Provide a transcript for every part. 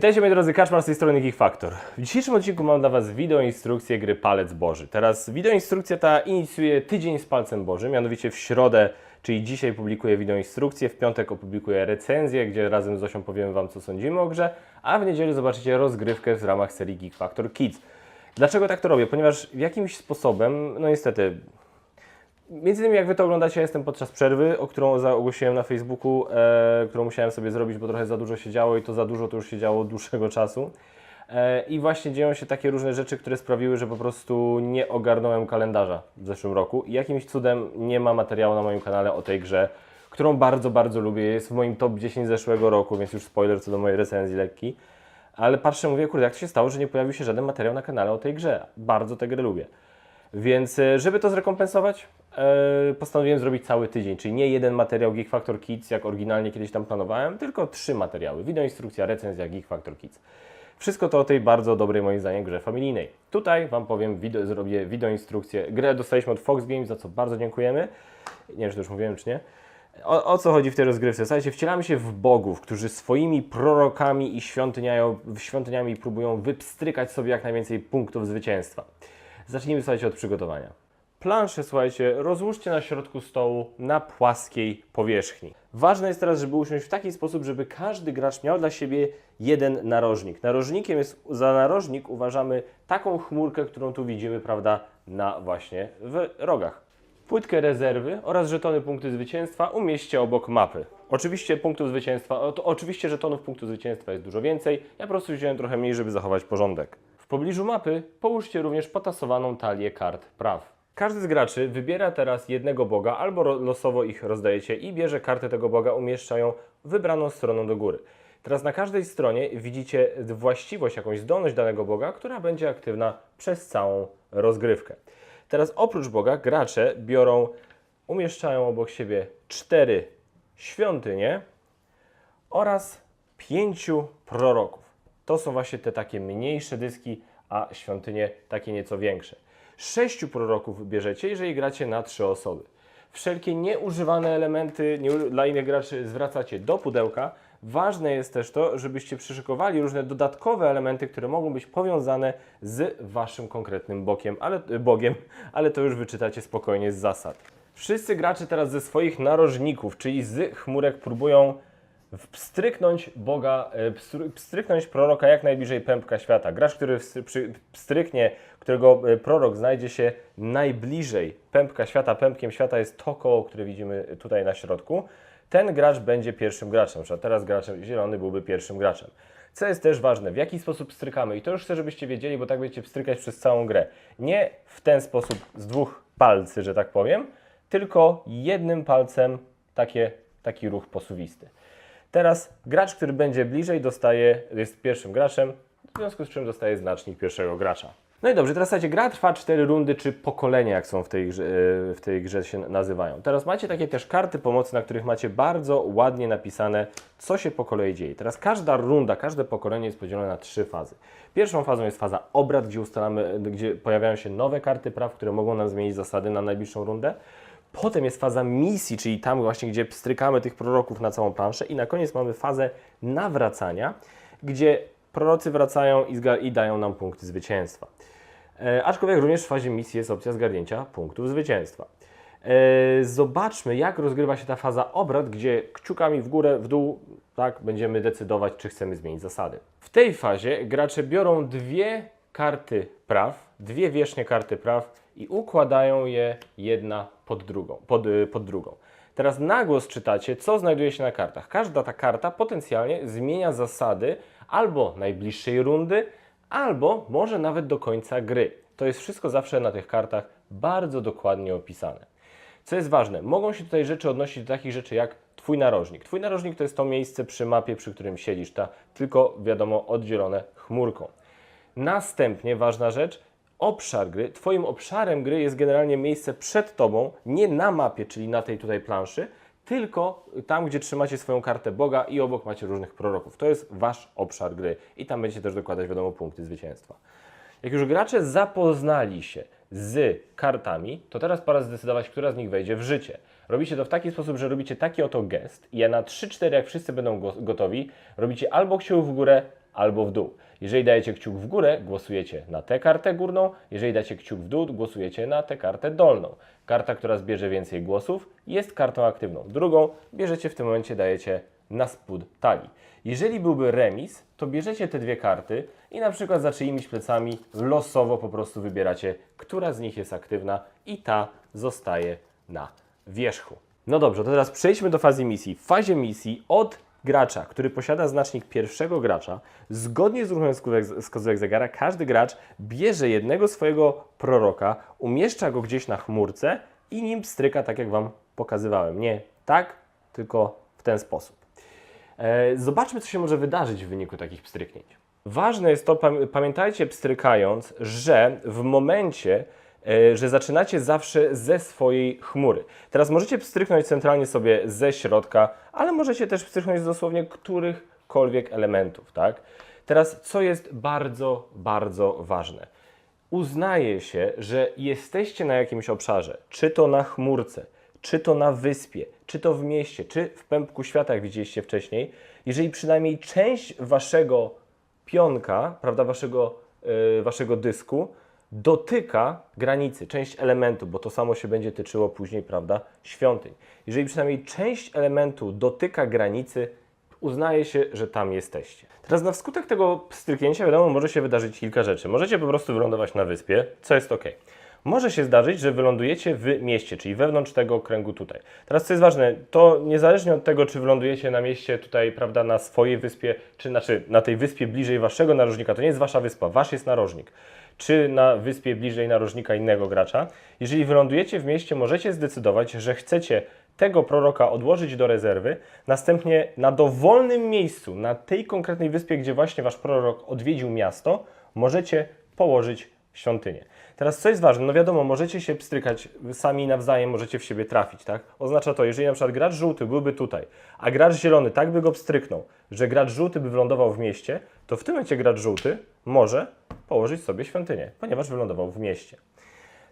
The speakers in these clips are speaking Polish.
Witajcie moi drodzy, Kaczmar z tej strony Geek Factor. W dzisiejszym odcinku mam dla Was wideo instrukcję gry Palec Boży. Teraz wideo instrukcja ta inicjuje tydzień z Palcem Bożym, mianowicie w środę, czyli dzisiaj publikuję wideo instrukcję, w piątek opublikuję recenzję, gdzie razem z Zosią powiemy Wam co sądzimy o grze, a w niedzielę zobaczycie rozgrywkę w ramach serii Geek Factor Kids. Dlaczego tak to robię? Ponieważ jakimś sposobem, no niestety, Między innymi jak Wy to oglądacie, ja jestem podczas przerwy, o którą ogłosiłem na Facebooku, e, którą musiałem sobie zrobić, bo trochę za dużo się działo i to za dużo to już się działo od dłuższego czasu. E, I właśnie dzieją się takie różne rzeczy, które sprawiły, że po prostu nie ogarnąłem kalendarza w zeszłym roku i jakimś cudem nie ma materiału na moim kanale o tej grze, którą bardzo, bardzo lubię. Jest w moim top 10 zeszłego roku, więc już spoiler co do mojej recenzji lekki. Ale patrzę, mówię, kurde, jak to się stało, że nie pojawił się żaden materiał na kanale o tej grze. Bardzo tę grę lubię. Więc e, żeby to zrekompensować, e, postanowiłem zrobić cały tydzień, czyli nie jeden materiał Geek Factor Kids, jak oryginalnie kiedyś tam planowałem, tylko trzy materiały. Wideo instrukcja, recenzja Geek Factor Kids. Wszystko to o tej bardzo dobrej moim zdaniem grze familijnej. Tutaj Wam powiem, wideo, zrobię wideo instrukcję. Grę dostaliśmy od Fox Games, za co bardzo dziękujemy. Nie wiem, czy to już mówiłem, czy nie. O, o co chodzi w tej rozgrywce? Słuchajcie, wcielamy się w bogów, którzy swoimi prorokami i świątyniami próbują wypstrykać sobie jak najwięcej punktów zwycięstwa. Zacznijmy, słuchajcie, od przygotowania. Planszę, słuchajcie, rozłóżcie na środku stołu na płaskiej powierzchni. Ważne jest teraz, żeby usiąść w taki sposób, żeby każdy gracz miał dla siebie jeden narożnik. Narożnikiem jest, za narożnik uważamy taką chmurkę, którą tu widzimy, prawda, na właśnie w rogach. Płytkę rezerwy oraz żetony punkty zwycięstwa umieśćcie obok mapy. Oczywiście punktów zwycięstwa, to, oczywiście żetonów punktów zwycięstwa jest dużo więcej. Ja po prostu wziąłem trochę mniej, żeby zachować porządek. Pobliżu mapy połóżcie również potasowaną talię kart praw. Każdy z graczy wybiera teraz jednego boga albo losowo ich rozdajecie i bierze kartę tego boga, umieszcza ją wybraną stroną do góry. Teraz na każdej stronie widzicie właściwość, jakąś zdolność danego boga, która będzie aktywna przez całą rozgrywkę. Teraz oprócz Boga gracze biorą, umieszczają obok siebie cztery świątynie oraz pięciu proroków. To są właśnie te takie mniejsze dyski, a świątynie takie nieco większe. Sześciu proroków bierzecie, jeżeli gracie na trzy osoby. Wszelkie nieużywane elementy nie, dla innych graczy zwracacie do pudełka. Ważne jest też to, żebyście przyszykowali różne dodatkowe elementy, które mogą być powiązane z waszym konkretnym bokiem, ale, bogiem, ale to już wyczytacie spokojnie z zasad. Wszyscy gracze teraz ze swoich narożników, czyli z chmurek, próbują pstryknąć Boga, e, pstry- pstryknąć proroka jak najbliżej pępka świata. Gracz, który pstryknie, którego e, prorok znajdzie się najbliżej pępka świata, pępkiem świata jest to koło, które widzimy tutaj na środku, ten gracz będzie pierwszym graczem. Teraz graczem zielony byłby pierwszym graczem. Co jest też ważne, w jaki sposób strykamy. I to już chcę, żebyście wiedzieli, bo tak będziecie pstrykać przez całą grę. Nie w ten sposób z dwóch palcy, że tak powiem, tylko jednym palcem takie, taki ruch posuwisty. Teraz gracz, który będzie bliżej, dostaje, jest pierwszym graczem, w związku z czym dostaje znacznik pierwszego gracza. No i dobrze, teraz słuchajcie, gra trwa 4 rundy, czy pokolenia, jak są w tej, grze, e, w tej grze się nazywają. Teraz macie takie też karty pomocy, na których macie bardzo ładnie napisane, co się po kolei dzieje. Teraz każda runda, każde pokolenie jest podzielone na trzy fazy. Pierwszą fazą jest faza obrad, gdzie ustalamy, gdzie pojawiają się nowe karty praw, które mogą nam zmienić zasady na najbliższą rundę. Potem jest faza misji, czyli tam właśnie, gdzie strykamy tych proroków na całą planszę. I na koniec mamy fazę nawracania, gdzie prorocy wracają i, i dają nam punkty zwycięstwa. E, aczkolwiek również w fazie misji jest opcja zgarnięcia punktów zwycięstwa. E, zobaczmy, jak rozgrywa się ta faza obrad, gdzie kciukami w górę, w dół, tak, będziemy decydować, czy chcemy zmienić zasady. W tej fazie gracze biorą dwie karty praw, dwie wierzchnie karty praw i układają je jedna pod drugą. Pod, y, pod drugą. Teraz na głos czytacie, co znajduje się na kartach. Każda ta karta potencjalnie zmienia zasady albo najbliższej rundy, albo może nawet do końca gry. To jest wszystko zawsze na tych kartach bardzo dokładnie opisane. Co jest ważne, mogą się tutaj rzeczy odnosić do takich rzeczy jak Twój narożnik. Twój narożnik to jest to miejsce przy mapie, przy którym siedzisz, ta, tylko wiadomo oddzielone chmurką. Następnie ważna rzecz, obszar gry. Twoim obszarem gry jest generalnie miejsce przed Tobą, nie na mapie, czyli na tej tutaj planszy, tylko tam, gdzie trzymacie swoją kartę Boga i obok macie różnych proroków. To jest Wasz obszar gry i tam będziecie też dokładać, wiadomo, punkty zwycięstwa. Jak już gracze zapoznali się z kartami, to teraz pora zdecydować, która z nich wejdzie w życie. Robicie to w taki sposób, że robicie taki oto gest i na 3-4, jak wszyscy będą go- gotowi, robicie albo kciuk w górę, albo w dół. Jeżeli dajecie kciuk w górę, głosujecie na tę kartę górną, jeżeli dacie kciuk w dół, głosujecie na tę kartę dolną. Karta, która zbierze więcej głosów, jest kartą aktywną. Drugą bierzecie w tym momencie, dajecie na spód talii. Jeżeli byłby remis, to bierzecie te dwie karty i na przykład za czyimiś plecami losowo po prostu wybieracie, która z nich jest aktywna i ta zostaje na wierzchu. No dobrze, to teraz przejdźmy do fazy misji. W fazie misji od gracza, który posiada znacznik pierwszego gracza, zgodnie z ruchem wskazówek- zegara, każdy gracz bierze jednego swojego proroka, umieszcza go gdzieś na chmurce i nim stryka, tak jak Wam pokazywałem. Nie tak, tylko w ten sposób. E, Zobaczmy, co się może wydarzyć w wyniku takich pstryknięć. Ważne jest to, pam- pamiętajcie pstrykając, że w momencie, że zaczynacie zawsze ze swojej chmury. Teraz możecie pstryknąć centralnie sobie ze środka, ale możecie też pstryknąć z dosłownie którychkolwiek elementów, tak? Teraz, co jest bardzo, bardzo ważne uznaje się, że jesteście na jakimś obszarze, czy to na chmurce, czy to na wyspie, czy to w mieście, czy w pępku świata, jak widzieliście wcześniej, jeżeli przynajmniej część waszego pionka, prawda, waszego, yy, waszego dysku dotyka granicy, część elementu, bo to samo się będzie tyczyło później, prawda, świątyń. Jeżeli przynajmniej część elementu dotyka granicy, uznaje się, że tam jesteście. Teraz na wskutek tego stryknięcia, wiadomo, może się wydarzyć kilka rzeczy. Możecie po prostu wylądować na wyspie, co jest ok. Może się zdarzyć, że wylądujecie w mieście, czyli wewnątrz tego kręgu tutaj. Teraz co jest ważne, to niezależnie od tego, czy wylądujecie na mieście tutaj, prawda, na swojej wyspie, czy znaczy na tej wyspie bliżej waszego narożnika, to nie jest wasza wyspa, wasz jest narożnik czy na wyspie bliżej narożnika innego gracza. Jeżeli wylądujecie w mieście, możecie zdecydować, że chcecie tego proroka odłożyć do rezerwy, następnie na dowolnym miejscu, na tej konkretnej wyspie, gdzie właśnie wasz prorok odwiedził miasto, możecie położyć świątynię. Teraz co jest ważne, no wiadomo, możecie się pstrykać sami nawzajem, możecie w siebie trafić, tak? Oznacza to, jeżeli na przykład gracz żółty byłby tutaj, a gracz zielony tak by go pstryknął, że gracz żółty by wylądował w mieście, to w tym momencie gracz żółty może położyć sobie świątynię, ponieważ wylądował w mieście.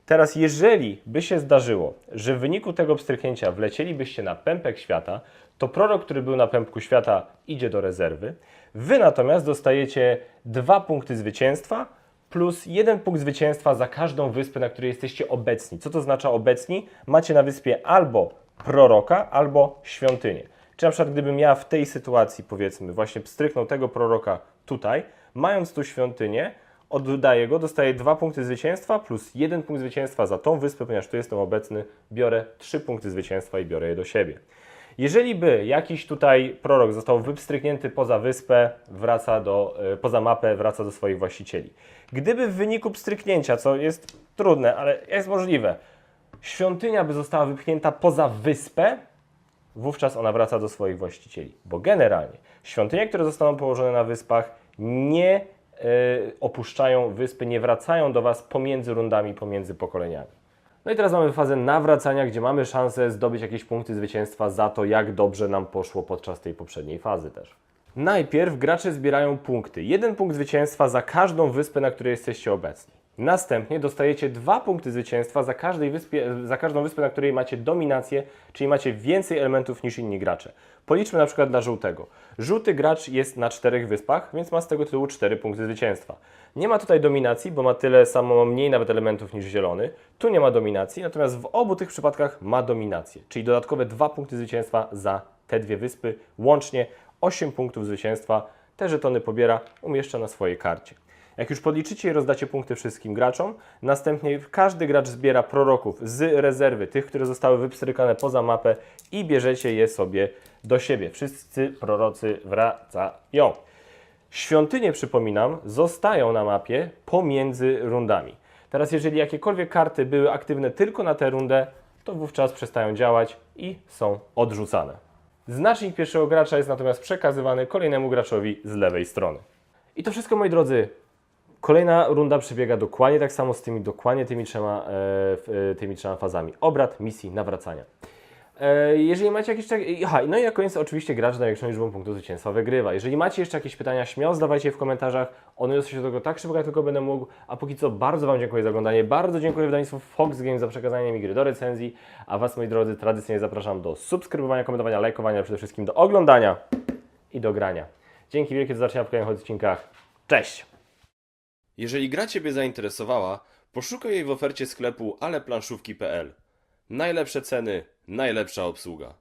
Teraz, jeżeli by się zdarzyło, że w wyniku tego pstryknięcia wlecielibyście na pępek świata, to prorok, który był na pępku świata, idzie do rezerwy. Wy natomiast dostajecie dwa punkty zwycięstwa plus jeden punkt zwycięstwa za każdą wyspę, na której jesteście obecni. Co to oznacza obecni? Macie na wyspie albo proroka, albo świątynię. Czy na przykład gdybym ja w tej sytuacji, powiedzmy, właśnie pstryknął tego proroka tutaj, mając tu świątynię, oddaję go, dostaję dwa punkty zwycięstwa plus jeden punkt zwycięstwa za tą wyspę, ponieważ tu jestem obecny, biorę trzy punkty zwycięstwa i biorę je do siebie. Jeżeli by jakiś tutaj prorok został wypstryknięty poza wyspę, wraca do, e, poza mapę, wraca do swoich właścicieli. Gdyby w wyniku pstryknięcia, co jest trudne, ale jest możliwe, świątynia by została wypchnięta poza wyspę, wówczas ona wraca do swoich właścicieli. Bo generalnie świątynie, które zostaną położone na wyspach, nie e, opuszczają wyspy, nie wracają do Was pomiędzy rundami, pomiędzy pokoleniami. No i teraz mamy fazę nawracania, gdzie mamy szansę zdobyć jakieś punkty zwycięstwa za to, jak dobrze nam poszło podczas tej poprzedniej fazy też. Najpierw gracze zbierają punkty. Jeden punkt zwycięstwa za każdą wyspę, na której jesteście obecni. Następnie dostajecie dwa punkty zwycięstwa za, każdej wyspie, za każdą wyspę, na której macie dominację, czyli macie więcej elementów niż inni gracze. Policzmy na przykład dla żółtego. Żółty gracz jest na czterech wyspach, więc ma z tego tytułu cztery punkty zwycięstwa. Nie ma tutaj dominacji, bo ma tyle samo, mniej nawet elementów niż zielony. Tu nie ma dominacji, natomiast w obu tych przypadkach ma dominację, czyli dodatkowe dwa punkty zwycięstwa za te dwie wyspy, łącznie 8 punktów zwycięstwa. Te żetony pobiera, umieszcza na swojej karcie. Jak już podliczycie i rozdacie punkty wszystkim graczom, następnie każdy gracz zbiera proroków z rezerwy, tych, które zostały wypstrykane poza mapę i bierzecie je sobie do siebie. Wszyscy prorocy wracają. Świątynie, przypominam, zostają na mapie pomiędzy rundami. Teraz, jeżeli jakiekolwiek karty były aktywne tylko na tę rundę, to wówczas przestają działać i są odrzucane. Znacznik pierwszego gracza jest natomiast przekazywany kolejnemu graczowi z lewej strony. I to wszystko, moi drodzy. Kolejna runda przebiega dokładnie tak samo z tymi dokładnie tymi trzema, e, e, tymi trzema fazami. Obrad, misji, nawracania. E, Jeżeli macie jakieś. Aha, no i na koniec oczywiście gracz z największą liczbą punktów zwycięstwa wygrywa. Jeżeli macie jeszcze jakieś pytania, śmiało zadawajcie je w komentarzach. Odniosę się do tego tak szybko, jak tylko będę mógł. A póki co bardzo Wam dziękuję za oglądanie. Bardzo dziękuję wydawnictwu Fox Games za przekazanie mi gry do recenzji. A Was, moi drodzy, tradycyjnie zapraszam do subskrybowania, komentowania, lajkowania, przede wszystkim do oglądania i do grania. Dzięki wielkie, do zobaczenia w kolejnych odcinkach. Cześć! Jeżeli gra Ciebie zainteresowała, poszukaj jej w ofercie sklepu aleplanszówki.pl. Najlepsze ceny, najlepsza obsługa.